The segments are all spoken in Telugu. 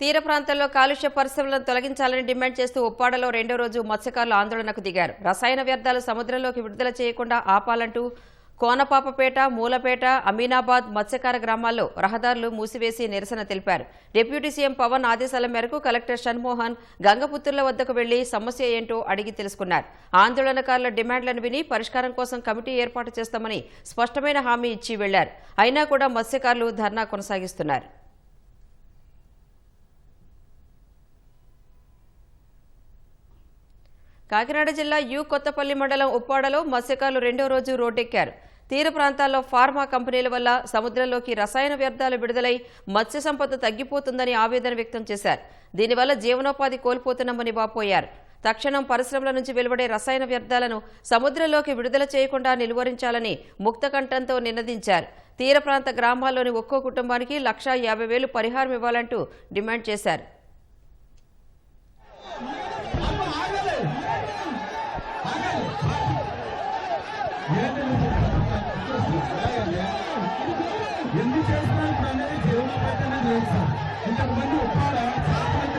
తీర ప్రాంతాల్లో కాలుష్య పరిశ్రమలను తొలగించాలని డిమాండ్ చేస్తూ ఉప్పాడలో రెండో రోజు మత్స్యకారులు ఆందోళనకు దిగారు. రసాయన వ్యర్థాలు సముద్రంలోకి విడుదల చేయకుండా ఆపాలంటూ కోనపాపపేట మూలపేట అమీనాబాద్ మత్స్యకార గ్రామాల్లో రహదారులు మూసివేసి నిరసన తెలిపారు. డిప్యూటీ సీఎం పవన్ ఆదేశాల మేరకు కలెక్టర్ షణ్మోహన్ గంగపుత్రుల వద్దకు వెళ్ళి సమస్య ఏంటో అడిగి తెలుసుకున్నారు. ఆందోళనకారుల డిమాండ్లను విని పరిష్కారం కోసం కమిటీ ఏర్పాటు చేస్తామని స్పష్టమైన హామీ ఇచ్చి వెళ్ళారు. అయినా కూడా మత్స్యకారులు ధర్నా కొనసాగిస్తున్నారు. కాకినాడ జిల్లా యు కొత్తపల్లి మండలం ఉప్పాడలో మత్స్యకారులు రెండో రోజు రోడ్డెక్కారు. తీర ప్రాంతాల్లో ఫార్మా కంపెనీల వల్ల సముద్రంలోకి రసాయన వ్యర్థాలు విడుదలై మత్స్య సంపద తగ్గిపోతుందని ఆవేదన వ్యక్తం చేశారు. దీనివల్ల జీవనోపాధి కోల్పోతున్నామని వాపోయారు. తక్షణం పరిశ్రమల నుంచి వెలువడే రసాయన వ్యర్థాలను సముద్రంలోకి విడుదల చేయకుండా నిలువరించాలని ముక్తకంఠంతో నినదించారు. తీర ప్రాంత గ్రామాల్లోని ఒక్కో కుటుంబానికి లక్షా యాభై వేలు పరిహారం ఇవ్వాలంటూ డిమాండ్ చేశారు. ఎందుకు చేస్తున్నారు ఇప్పుడు అనేది ఇంతకుమంది ఉప్పాడ చాలా మంది!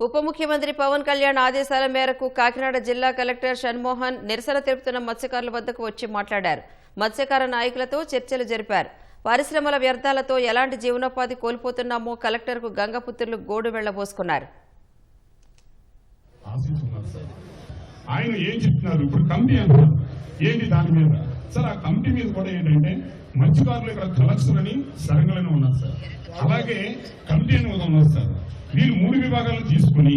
ఉప ముఖ్యమంత్రి పవన్ కళ్యాణ్ ఆదేశాల మేరకు కాకినాడ జిల్లా కలెక్టర్ షణ్మోహన్ నిరసన తెలుపుతున్న మత్స్యకారుల వద్దకు వచ్చి మాట్లాడారు. మత్స్యకార నాయకులతో చర్చలు జరిపారు. పరిశ్రమల వ్యర్థాలతో ఎలాంటి జీవనోపాధి కోల్పోతున్నామో కలెక్టర్కు గంగపుత్రులు గోడు వెళ్ళబోసుకున్నారు. ఆయన ఏం చెప్తున్నారు? ఇప్పుడు కమిటీ అంటున్నారు ఏంటి దాని మీద? సార్ ఆ కమిటీ మీద కూడా ఏంటంటే మత్స్యకారులు ఇక్కడ కలెక్షన్ అని సరంగలను ఉన్నారు సార్. అలాగే కమిటీ అని ఉన్నారు సార్. వీళ్ళు మూడు విభాగాలను తీసుకుని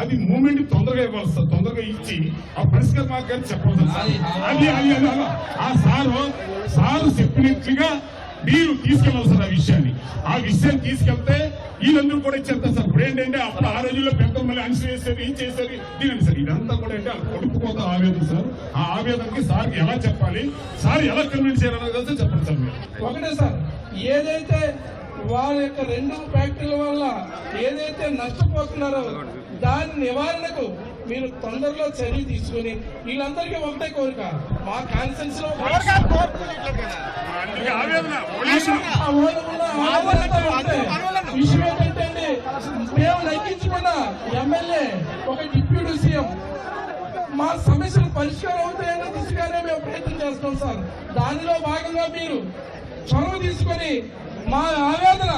అది మూమెంట్ తొందరగా ఇవ్వాలి సార్ తొందరగా ఇచ్చి ఆ పరిష్కార మార్గాన్ని చెప్పాలి సార్. అది. ఆ సారు సారు చెప్పినట్లుగా మీరు తీసుకెళ్ళాలి సార్ ఆ విషయాన్ని. ఆ విషయాన్ని తీసుకెళ్తే వీళ్ళందరూ కూడా ఇచ్చేస్తారు సార్. ఇప్పుడు ఏంటంటే అప్పుడు ఆ రోజుల్లో పెద్ద మళ్ళీ అన్సి చేసేది ఏం చేసేది? దీని సార్ ఇదంతా కూడా అంటే కొడుకుపోత ఆవేదన సార్. ఆ ఆవేదనకి సార్ ఎలా చెప్పాలి సార్ ఎలా కన్విన్స్ చేయాలన్నది కలిసి చెప్పండి సార్ మీరు. ఒకటే సార్ ఏదైతే వాళ్ళ యొక్క రెండు ఫ్యాక్టరీల వల్ల ఏదైతే నష్టపోతున్నారో దాని నివారణకు మీరు తొందరలో చర్య తీసుకుని వీళ్ళందరికీ ఒకటే కోరిక. మా కాన్సెన్స్లో విషయం ఏంటంటే అండి, మేము లెక్కించుకున్న ఎమ్మెల్యే ఒక డిప్యూటీ సీఎం. మా సమస్యలు పరిష్కారం అవుతాయన్న దిశగానే మేము ప్రయత్నం చేస్తున్నాం సార్. దానిలో భాగంగా మీరు చొరవ తీసుకొని మా ఆవేదన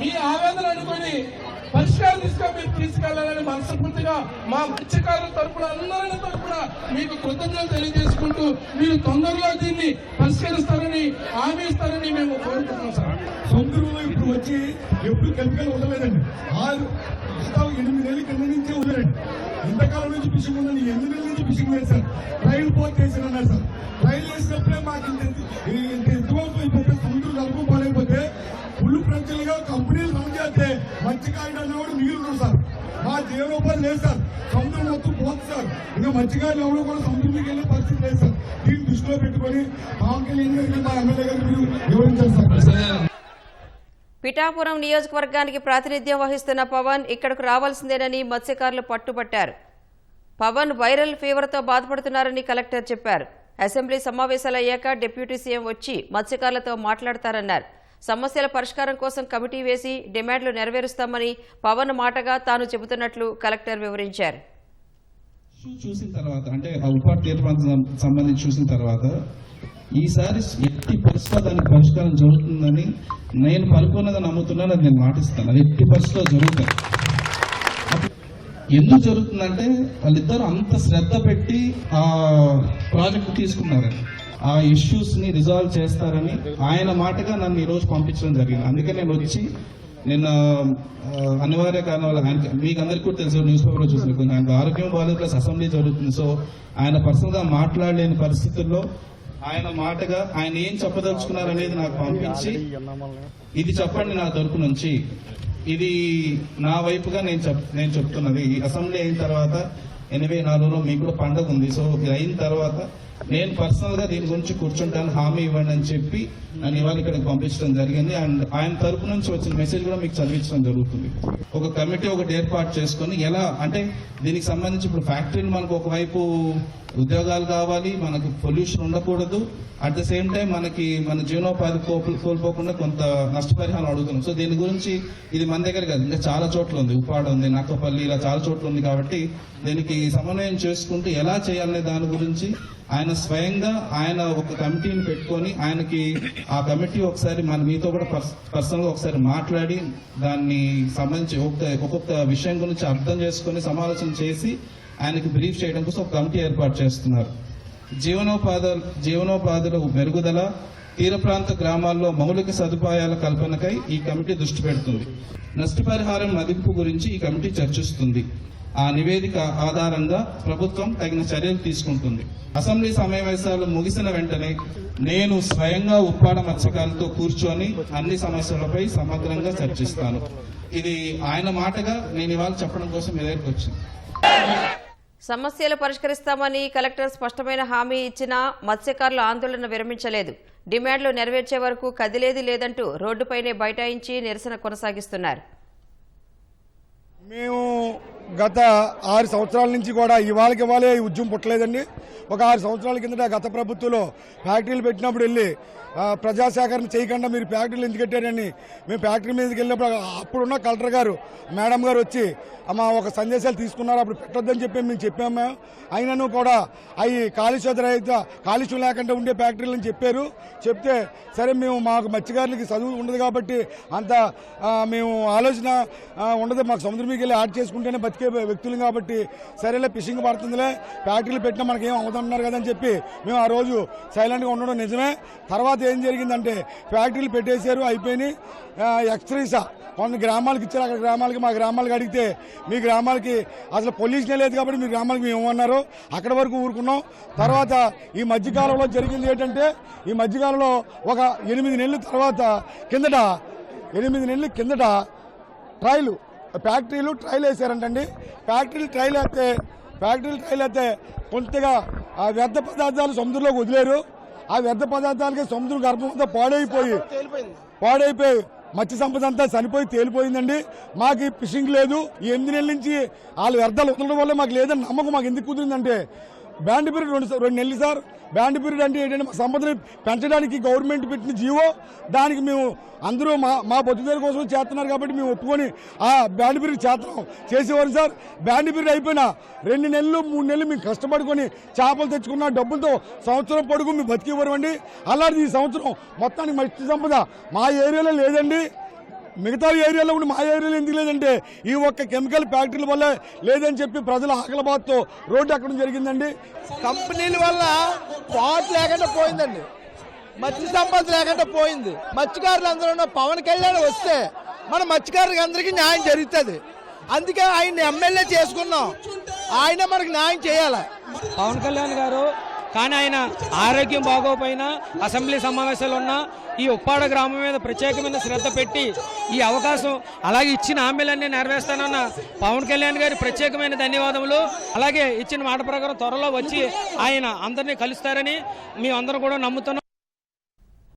మీ ఆవేదన అనుకొని పరిష్కారం తీసుకొని మీరు తీసుకెళ్ళాలని మనస్ఫూర్తిగా మా మత్స్యకారుల తరపున అందరి తరపున మీకు కృతజ్ఞతలు తెలియజేసుకుంటూ మీరు తొందరలో దీన్ని పరిష్కరిస్తారని హామీ ఇస్తారని మేము కోరుకుంటున్నాం సార్. సముద్రంలో ఇప్పుడు వచ్చి ఎప్పుడు కెమికల్ ఉండలేదండి. ఆరు ఎనిమిది నెలల కింద నుంచే ఉండలేదండి ఇంతకాలం నుంచి ఫిషింగ్ ఉందని ఎనిమిది నెలల నుంచి ఫిషింగ్ లేదు సార్. ట్రైల్ పోర్ట్ చేసిన సార్. ట్రైల్ వేసినప్పుడే మాకు ఇంత సముద్రం పోదు సార్. ఇంకా మత్స్యకారులు ఎవరు కూడా సముద్రంలోకి వెళ్ళే పరిస్థితి లేదు సార్. దీన్ని దృష్టిలో పెట్టుకొని పవన్ కళ్యాణ్ మా ఎమ్మెల్యే గారు మీరు వివరించారు సార్. పిఠాపురం నియోజకవర్గానికి ప్రాతినిధ్యం వహిస్తున్న పవన్ ఇక్కడకు రావాల్సిందేనని మత్స్యకారులు పట్టుబట్టారు. పవన్ వైరల్ ఫీవర్తో బాధపడుతున్నారని కలెక్టర్ చెప్పారు. అసెంబ్లీ సమావేశాలు అయ్యాక డిప్యూటీ సీఎం వచ్చి మత్స్యకారులతో మాట్లాడతారన్నారు. సమస్యల పరిష్కారం కోసం కమిటీ వేసి డిమాండ్లు నెరవేరుస్తామని పవన్ మాటగా తాను చెబుతున్నట్లు కలెక్టర్ వివరించారు. చూసిన తర్వాత అంటే ఆ ఉపాధి తీర్మానం సంబంధించి చూసిన తర్వాత ఈసారి ఎట్టి పరిస్థితిలో దానికి పరిష్కారం జరుగుతుందని నేను పలుకున్నది నమ్ముతున్నాను అది నేను మాటిస్తాను. అది ఎట్టి పరిస్థితిలో జరుగుతుంది. ఎందుకు జరుగుతుందంటే వాళ్ళిద్దరు అంత శ్రద్ధ పెట్టి ఆ ప్రాజెక్ట్ తీసుకున్నారని ఆ ఇష్యూస్ని రిజాల్వ్ చేస్తారని ఆయన మాటగా నన్ను ఈరోజు పంపించడం జరిగింది. అందుకే నేను వచ్చి నిన్న అనివార్య అనివార్య వల్ల ఆయనకి మీకు అందరికీ కూడా తెలుసు న్యూస్ పేపర్లో చూసిన ఆయనకు ఆరోగ్యం బాగాలేదు ప్లస్ అసెంబ్లీ జరుగుతుంది. సో ఆయన పర్సనల్గా మాట్లాడలేని పరిస్థితుల్లో ఆయన మాటగా ఆయన ఏం చెప్పదలుచుకున్నారు అనేది నాకు పంపించి ఇది చెప్పండి నా తరపు నుంచి. ఇది నా వైపుగా నేను చెప్ నేను చెప్తున్నది. ఈ అసెంబ్లీ అయిన తర్వాత ఎనభై నాలుగులో మీకు కూడా పండగ ఉంది. సో ఇది అయిన తర్వాత నేను పర్సనల్గా దీని గురించి కూర్చుంటాను హామీ ఇవ్వండి అని చెప్పి నన్ను ఇవాళ ఇక్కడికి పంపించడం జరిగింది. అండ్ ఆయన తరపు నుంచి వచ్చిన మెసేజ్ కూడా మీకు చదివించడం జరుగుతుంది. ఒక కమిటీ ఒకటి ఏర్పాటు చేసుకొని ఎలా అంటే దీనికి సంబంధించి ఇప్పుడు ఫ్యాక్టరీలు మనకు ఒకవైపు ఉద్యోగాలు కావాలి మనకు పొల్యూషన్ ఉండకూడదు. అట్ ద సేమ్ టైం మనకి మన జీవనోపాధి కోల్పోకుండా కొంత నష్టపరిహారం అడుగుతున్నాం. సో దీని గురించి ఇది మన దగ్గర కాదు. ఇంకా చాలా చోట్ల ఉంది. ఉప్పాడ ఉంది నక్కపల్లి ఇలా చాలా చోట్ల ఉంది కాబట్టి దీనికి సమన్వయం చేసుకుంటూ ఎలా చేయాలనే దాని గురించి ఆయన స్వయంగా ఆయన ఒక కమిటీని పెట్టుకొని ఆయనకి ఆ కమిటీ ఒకసారి మన మీతో కూడా పర్సనల్గా ఒకసారి మాట్లాడి దాన్ని సంబంధించి ఒక్కొక్క ఒక్కొక్క విషయం గురించి అర్థం చేసుకొని సమాలోచన చేసి ఆయనకి బ్రీఫ్ చేయడం కోసం ఒక కమిటీ ఏర్పాటు చేస్తున్నారు. జీవనోపాధ జీవనోపాధుల మెరుగుదల తీర ప్రాంత గ్రామాల్లో మౌలిక సదుపాయాల కల్పనకై ఈ కమిటీ దృష్టి పెడుతుంది. నష్టపరిహారం మదింపు గురించి ఈ కమిటీ చర్చిస్తుంది. ఆ నివేదిక ఆధారంగా ప్రభుత్వం తగిన చర్యలు తీసుకుంటుంది. అసెంబ్లీ సమావేశాలు ముగిసిన వెంటనే నేను స్వయంగా ఉప్పాడ మత్స్యకారులతో కూర్చొని అన్ని సమస్యలపై సమగ్రంగా చర్చిస్తాను. ఇది ఆయన మాటగా నేను ఇవాళ చెప్పడం కోసం మీ దగ్గరికి వచ్చింది. సమస్యలు పరిష్కరిస్తామని కలెక్టర్ స్పష్టమైన హామీ ఇచ్చినా మత్స్యకారులు ఆందోళన విరమించలేదు. డిమాండ్లు నెరవేర్చే వరకు కదిలేది లేదంటూ రోడ్డుపైనే బైఠాయించి నిరసన కొనసాగిస్తున్నారు. మేము గత ఆరు సంవత్సరాల నుంచి కూడా ఇవాళకి ఇవాళే ఈ ఉద్యమం పుట్టలేదండి. ఒక ఆరు సంవత్సరాల కిందట గత ప్రభుత్వంలో ఫ్యాక్టరీలు పెట్టినప్పుడు వెళ్ళి ప్రజాసేకరణ చేయకుండా మీరు ఫ్యాక్టరీలు ఎందుకు కట్టారని మేము ఫ్యాక్టరీ మీదకి వెళ్ళినప్పుడు అప్పుడున్న కలెక్టర్ గారు మేడం గారు వచ్చి మా ఒక సందేశాలు తీసుకున్నారు అప్పుడు పెట్టొద్దని చెప్పి మేము చెప్పాము? మేము అయినను కూడా అవి కాలుష్య రహిత కాలుష్యం లేకుండా ఉండే ఫ్యాక్టరీలు అని చెప్పారు. చెప్తే సరే మేము మాకు మత్స్యకారులకి చదువు ఉండదు కాబట్టి అంత మేము ఆలోచన ఉండదు. మాకు సముద్రం మీకు వెళ్ళి యాడ్ చేసుకుంటేనే బతికే వ్యక్తులు కాబట్టి సరేలే ఫిషింగ్ పడుతుందిలే ఫ్యాక్టరీలు పెట్టినా మనకి ఏం అవుతున్నారు కదని చెప్పి మేము ఆ రోజు సైలెంట్గా ఉండడం నిజమే. తర్వాత ఏం జరిగిందంటే ఫ్యాక్టరీలు పెట్టేశారు అయిపోయినాయి. ఎక్స్ట్రీసా కొన్ని గ్రామాలకు ఇచ్చారు అక్కడ గ్రామాలకి మా గ్రామాలకు అడిగితే మీ గ్రామాలకి అసలు పొల్యూషనే లేదు కాబట్టి మీ గ్రామాలకు మేము ఏమన్నారు? అక్కడ వరకు ఊరుకున్నాం. తర్వాత ఈ మధ్యకాలంలో జరిగింది ఏంటంటే ఈ మధ్యకాలంలో ఒక ఎనిమిది నెలల తర్వాత కిందట ఎనిమిది నెలల కిందట ట్రైలు ఫ్యాక్టరీలు ట్రైల్ వేసారంటండి ఫ్యాక్టరీలు ట్రైల్ వేస్తే ఫ్యాక్టరీలు ట్రైల్ వేస్తే కొంతగా ఆ వ్యర్థ పదార్థాలు సముద్రంలోకి వదిలేరు. ఆ వ్యర్థ పదార్థాలకి సముద్రం గర్భం అంతా పాడైపోయి పాడైపోయి మత్స్య సంపద అంతా చనిపోయి తేలిపోయిందండి. మాకు ఫిషింగ్ లేదు. ఈ ఎనిమిది నెలల నుంచి వాళ్ళు వ్యర్థాలు వదలడం వల్ల మాకు లేదని నమ్మకం మాకు ఎందుకు కుదిరిందంటే బ్యాండ్ పీరియడ్ రెండు రెండు నెలలు సార్. బ్యాండ్ పీరియడ్ అంటే ఏంటంటే మా సంపదని పెంచడానికి గవర్నమెంట్ పెట్టిన జీవో. దానికి మేము అందరూ మా మా బతుకుదేరు కోసం చేస్తున్నారు కాబట్టి మేము ఒప్పుకొని ఆ బ్యాండ్ పీరియడ్ చేస్తాం చేసేవారు సార్. బ్యాండ్ పీరియడ్ అయిపోయినా రెండు నెలలు మూడు నెలలు మేము కష్టపడుకొని చేపలు తెచ్చుకున్న డబ్బులతో సంవత్సరం పొడుగు మేము బతికేవారు అండి. అలాంటిది ఈ సంవత్సరం మొత్తానికి మత్స్య సంపద మా ఏరియాలో లేదండి. మిగతా ఏరియాలో ఉండి మా ఏరియాలో ఎందుకు లేదంటే ఈ ఒక్క కెమికల్ ఫ్యాక్టరీల వల్ల లేదని చెప్పి ప్రజల ఆకలిబాత్తో రోడ్డు ఎక్కడం జరిగిందండి. కంపెనీల వల్ల పాట్ లేకుండా పోయిందండి. మత్స్య సంపద లేకుండా పోయింది. మత్స్యకారులు అందరూ ఉన్న పవన్ కళ్యాణ్ వస్తే మన మత్స్యకారులకు అందరికీ న్యాయం జరుగుతుంది. అందుకే ఆయన ఎమ్మెల్యే చేసుకున్నాం. ఆయన మనకు న్యాయం చేయాలి. పవన్ కళ్యాణ్ గారు కానీ ఆయన ఆరోగ్యం బాగోపోయినా అసెంబ్లీ సమావేశాలు ఉన్నా ఈ ఉప్పాడ గ్రామం మీద ప్రత్యేకమైన శ్రద్ధ పెట్టి ఈ అవకాశం అలాగే ఇచ్చిన హామీలన్నీ నెరవేర్స్తానన్న పవన్ కళ్యాణ్ గారి ప్రత్యేకమైన ధన్యవాదములు. అలాగే ఇచ్చిన మాట ప్రకారం త్వరలో వచ్చి ఆయన అందరినీ కలుస్తారని మేమందరం కూడా నమ్ముతున్నాం.